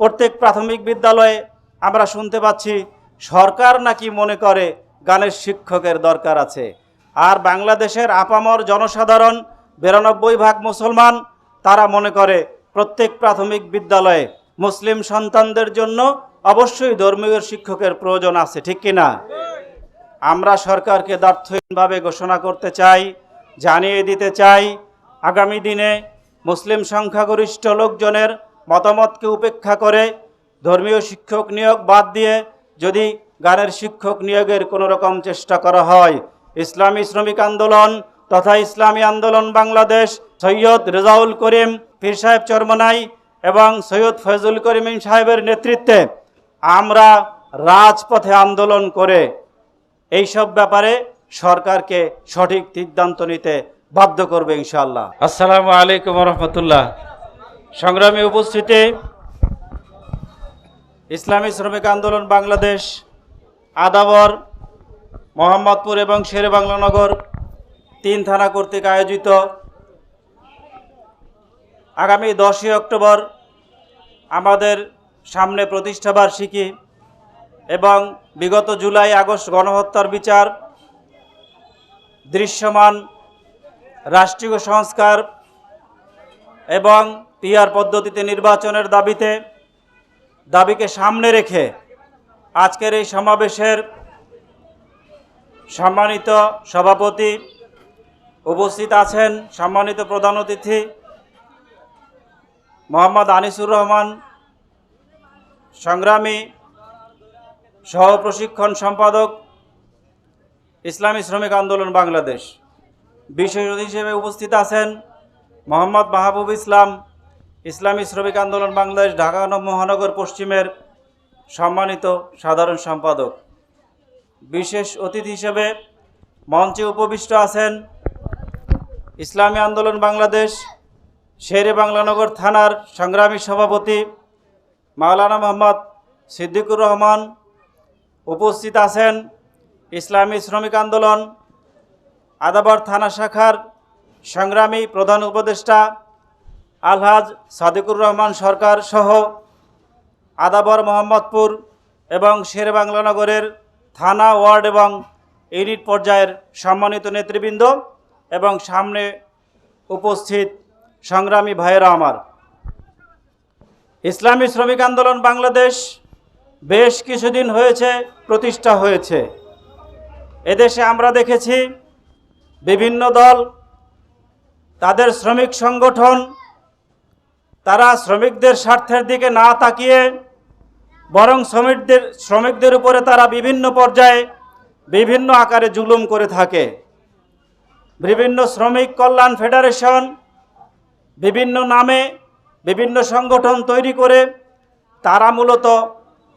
প্রত্যেক প্রাথমিক বিদ্যালয়ে আমরা শুনতে পাচ্ছি, সরকার নাকি মনে করে গানের শিক্ষকের দরকার আছে। আর বাংলাদেশের আপামর জনসাধারণ, বিরানব্বই ভাগ মুসলমান, তারা মনে করে প্রত্যেক প্রাথমিক বিদ্যালয়ে মুসলিম সন্তানদের জন্য অবশ্যই ধর্মীয় শিক্ষকের প্রয়োজন আছে, ঠিক কিনা? আমরা সরকারকে দার্থহীনভাবে ঘোষণা করতে চাই, জানিয়ে দিতে চাই, আগামী দিনে মুসলিম সংখ্যাগরিষ্ঠ লোকজনের মতামতকে উপেক্ষা করে ধর্মীয় শিক্ষক নিয়োগ বাদ দিয়ে যদি গানের শিক্ষক নিয়োগের কোনো রকম চেষ্টা করা হয়, ইসলামী শ্রমিক আন্দোলন তথা ইসলামী আন্দোলন বাংলাদেশ, সৈয়দ রেজাউল করিম, পীর সাহেব চরমনাই এবং সৈয়দ ফয়জুল করিম সাহেবের নেতৃত্বে আমরা রাজপথে আন্দোলন করে এইসব ব্যাপারে সরকারকে সঠিক সিদ্ধান্ত নিতে বাধ্য করবে ইনশাআল্লাহ। আসসালামু আলাইকুম রহমতুল্লাহ। সংগ্রামী উপস্থিতি, ইসলামী শ্রমিক আন্দোলন বাংলাদেশ, আদাবর, মোহাম্মদপুর এবং শেরে বাংলানগর তিন থানা কর্তৃক আয়োজিত আগামী দশই অক্টোবর আমাদের সামনে প্রতিষ্ঠাবার্ষিকী এবং বিগত জুলাই আগস্ট গণহত্যার বিচার, দৃশ্যমান রাষ্ট্রীয় সংস্কার এবং পিআর পদ্ধতিতে নির্বাচনের দাবিতে, দাবিকে সামনে রেখে আজকের এই সমাবেশের সম্মানিত সভাপতি উপস্থিত আছেন সম্মানিত প্রধান অতিথি মোহাম্মদ আনিসুর রহমান, সংগ্রামী সহ প্রশিক্ষণ সম্পাদক, ইসলামী শ্রমিক আন্দোলন বাংলাদেশ। বিশেষ হিসেবে উপস্থিত আছেন মোহাম্মদ মাহবুব ইসলাম ইসলামী শ্রমিক আন্দোলন বাংলাদেশ, ঢাকা মহানগর পশ্চিমের সম্মানিত সাধারণ সম্পাদক। বিশেষ অতিথি হিসেবে মঞ্চে উপবিষ্ট আছেন ইসলামী আন্দোলন বাংলাদেশ, শেরে বাংলানগর থানার সংগ্রামী সভাপতি মাওলানা মোহাম্মদ সিদ্দিকুর রহমান। উপস্থিত আছেন ইসলামী শ্রমিক আন্দোলন আদাবর থানা শাখার সংগ্রামী প্রধান উপদেষ্টা আলহাজ সাদিকুর রহমান সরকার সহ আদাবর মোহাম্মদপুর এবং শের বাংলানগরের থানা ওয়ার্ড এবং ইউনিট পর্যায়ের সম্মানিত নেতৃবৃন্দ এবং সামনে উপস্থিত সংগ্রামী ভাইয়েরা আমার। ইসলামী শ্রমিক আন্দোলন বাংলাদেশ বেশ কিছুদিন হয়েছে, প্রতিষ্ঠা হয়েছে। এদেশে আমরা দেখেছি বিভিন্ন দল, তাদের শ্রমিক সংগঠন তারা শ্রমিকদের স্বার্থের দিকে না তাকিয়ে, বরং শ্রমিকদের শ্রমিকদের উপরে তারা বিভিন্ন পর্যায়ে বিভিন্ন আকারে জুলুম করে থাকে। বিভিন্ন শ্রমিক কল্যাণ ফেডারেশন বিভিন্ন নামে বিভিন্ন সংগঠন তৈরি করে তারা মূলত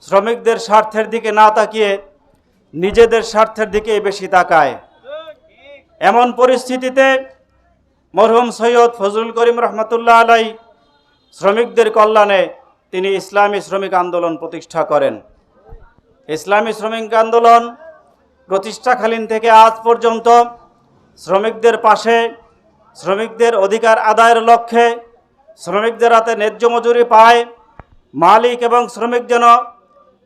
শ্রমিকদের স্বার্থের দিকে না তাকিয়ে নিজেদের স্বার্থের দিকে বেশি তাকায়। এমন পরিস্থিতিতে মরহুম সৈয়দ ফজলুল করিম রহমতুল্লাহ আলাই শ্রমিকদের কল্যাণে তিনি ইসলামী শ্রমিক আন্দোলন প্রতিষ্ঠা করেন। ইসলামী শ্রমিক আন্দোলন প্রতিষ্ঠাকালীন থেকে আজ পর্যন্ত শ্রমিকদের পাশে, শ্রমিকদের অধিকার আদায়ের লক্ষ্যে শ্রমিকদের হাতে ন্যায্য মজুরি পায়, মালিক এবং শ্রমিক যেন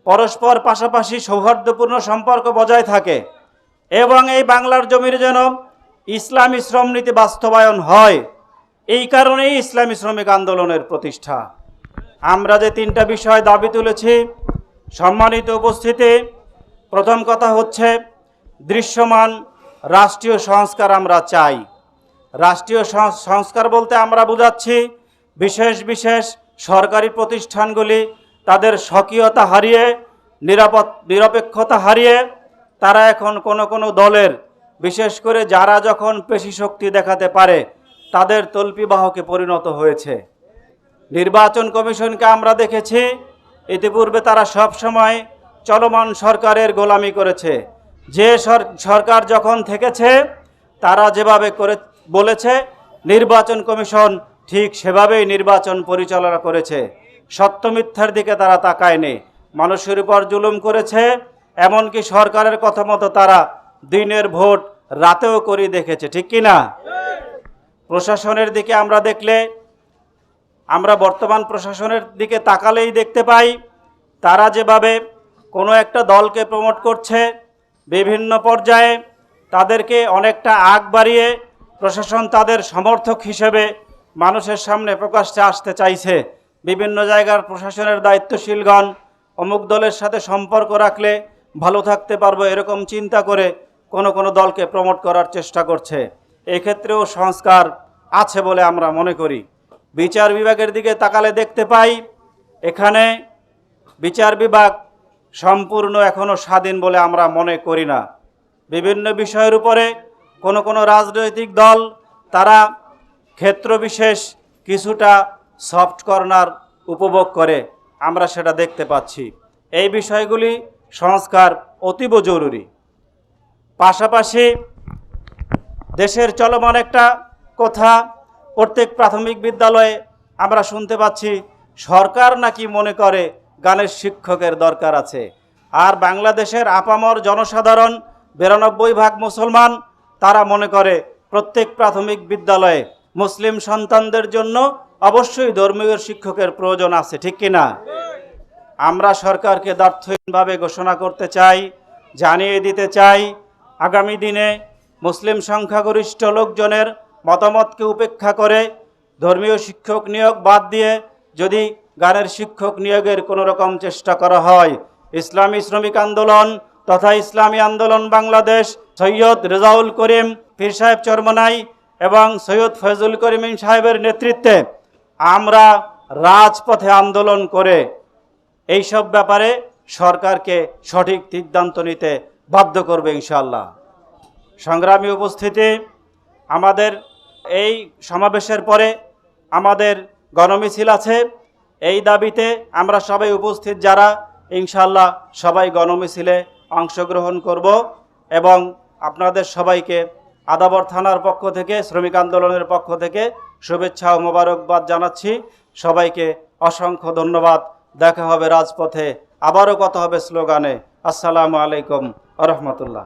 পরস্পর পাশাপাশি সৌহার্দ্যপূর্ণ সম্পর্ক বজায় থাকে এবং এই বাংলার জমির যেন ইসলামী শ্রমনীতি বাস্তবায়ন হয়। এই কারণেই ইসলামী শ্রমিক আন্দোলনের প্রতিষ্ঠা। আমরা যে তিনটা বিষয় দাবি তুলেছি, সম্মানিত উপস্থিতি, প্রথম কথা হচ্ছে, দৃশ্যমান রাষ্ট্রীয় সংস্কার আমরা চাই। রাষ্ট্রীয় সংস্কার বলতে আমরা বুঝাচ্ছি, বিশেষ বিশেষ সরকারি প্রতিষ্ঠানগুলি তাদের স্বকীয়তা হারিয়ে, নিরাপদ নিরপেক্ষতা হারিয়ে, তারা এখন কোনো কোনো দলের, বিশেষ করে যারা যখন পেশি শক্তি দেখাতে পারে তাদের তল্পিবাহকে পরিণত হয়েছে। নির্বাচন কমিশনকে আমরা দেখেছি, ইতিপূর্বে তারা সব সময় চলমান সরকারের গোলামি করেছে। যে সরকার যখন থেকেছে, তারা যেভাবে করে বলেছে, নির্বাচন কমিশন ঠিক সেভাবেই নির্বাচন পরিচালনা করেছে। সত্য মিথ্যার দিকে তারা তাকায়নি। মানুষের উপর জুলুম করেছে, এমনকি সরকারের কথা মতো তারা দিনের ভোট রাতেও করে দেখেছে, ঠিক কি না প্রশাসনের দিকে আমরা দেখলে, আমরা বর্তমান প্রশাসনের দিকে তাকালেই দেখতে পাই, তারা যেভাবে কোনো একটা দলকে প্রমোট করছে, বিভিন্ন পর্যায়ে তাদেরকে অনেকটা আগ বাড়িয়ে প্রশাসন তাদের সমর্থক হিসেবে মানুষের সামনে প্রকাশ্যে আসতে চাইছে। বিভিন্ন জায়গার প্রশাসনের দায়িত্বশীলগণ অমুক দলের সাথে সম্পর্ক রাখলে ভালো থাকতে পারব এরকম চিন্তা করে কোনো কোনো দলকে প্রমোট করার চেষ্টা করছে। এক্ষেত্রেও সংস্কার আছে বলে আমরা মনে করি। বিচার বিভাগের দিকে তাকালে দেখতে পাই, এখানে বিচার বিভাগ সম্পূর্ণ এখনও স্বাধীন বলে আমরা মনে করি না। বিভিন্ন বিষয়ের উপরে কোনো কোনো রাজনৈতিক দল, তারা ক্ষেত্রবিশেষ কিছুটা সফট কর্নার উপভোগ করে, আমরা সেটা দেখতে পাচ্ছি। এই বিষয়গুলি সংস্কার অতীব জরুরি। পাশাপাশি দেশের চলমান একটা কথা প্রত্যেক প্রাথমিক বিদ্যালয়ে আমরা শুনতে পাচ্ছি, সরকার নাকি মনে করে গানের শিক্ষকের দরকার আছে। আর বাংলাদেশের আপামর জনসাধারণ, বিরানব্বই ভাগ মুসলমান, তারা মনে করে প্রত্যেক প্রাথমিক বিদ্যালয়ে মুসলিম সন্তানদের জন্য অবশ্যই ধর্মীয় শিক্ষকের প্রয়োজন আছে, ঠিক কি না আমরা সরকারকে দার্থহীনভাবে ঘোষণা করতে চাই, জানিয়ে দিতে চাই, আগামী দিনে মুসলিম সংখ্যাগরিষ্ঠ লোকজনের মতামতকে উপেক্ষা করে ধর্মীয় শিক্ষক নিয়োগ বাদ দিয়ে যদি গানের শিক্ষক নিয়োগের কোনো রকম চেষ্টা করা হয়, ইসলামী শ্রমিক আন্দোলন তথা ইসলামী আন্দোলন বাংলাদেশ, সৈয়দ রেজাউল করিম, পীর সাহেব চরমনাই এবং সৈয়দ ফয়জুল করিম সাহেবের নেতৃত্বে আমরা রাজপথে আন্দোলন করে এইসব ব্যাপারে সরকারকে সঠিক সিদ্ধান্ত নিতে বাধ্য করবে ইনশাল্লাহ সংগ্রামী উপস্থিতি, আমাদের এই সমাবেশের পরে আমাদের গণমিছিল আছে। এই দাবিতে আমরা সবাই উপস্থিত যারা ইনশাল্লাহ সবাই গণমিছিলে অংশগ্রহণ করব এবং আপনাদের সবাইকে আদাবর থানার পক্ষ থেকে, শ্রমিক আন্দোলনের পক্ষ থেকে শুভেচ্ছা ও মোবারকবাদ জানাচ্ছি। সবাইকে অসংখ্য ধন্যবাদ। দেখা হবে রাজপথে। আবারও কথা হবে স্লোগানে। আসসালামু আলাইকুম রহমতুল্লাহ।